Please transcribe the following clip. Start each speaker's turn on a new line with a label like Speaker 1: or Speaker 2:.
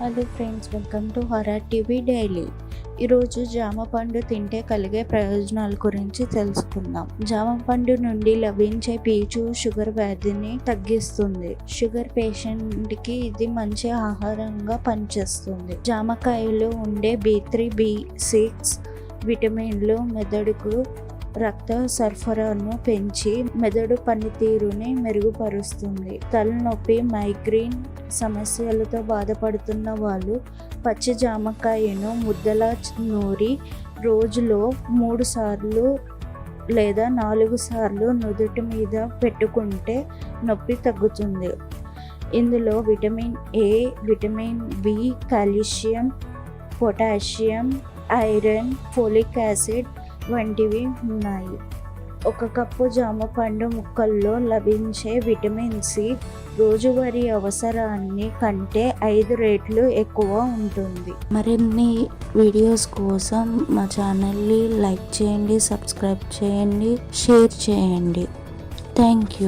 Speaker 1: Hello friends welcome to Hara TV daily. ఈరోజు జామ పండు తింటే కలిగే ప్రయోజనాల గురించి తెలుసుకుందాం. జామ పండు నుండి లభించే పీచు షుగర్ వ్యాధిని తగ్గిస్తుంది. షుగర్ పేషెంట్కి ఇది మంచి ఆహారంగా పనిచేస్తుంది. జామకాయలో ఉండే బి త్రీ బి సిక్స్ విటమిన్లు మెదడుకు రక్త సరఫరాను పెంచి మెదడు పనితీరుని మెరుగుపరుస్తుంది. తలనొప్పి మైగ్రేన్ సమస్యలతో బాధపడుతున్న వాళ్ళు పచ్చి జామకాయను ముద్దలా నూరి రోజులో మూడు సార్లు లేదా నాలుగు సార్లు నుదుటి మీద పెట్టుకుంటే నొప్పి తగ్గుతుంది. ఇందులో vitamin A vitamin B calcium potassium iron folic acid వంటివి ఉన్నాయి. ఒక కప్పు జామ పండు ముక్కల్లో లభించే విటమిన్ సి రోజువారీ అవసరాన్ని కంటే ఐదు రేట్లు ఎక్కువ ఉంటుంది. మరిన్ని వీడియోస్ కోసం మా ఛానల్ని లైక్ చేయండి సబ్స్క్రైబ్ చేయండి షేర్ చేయండి. Thank you.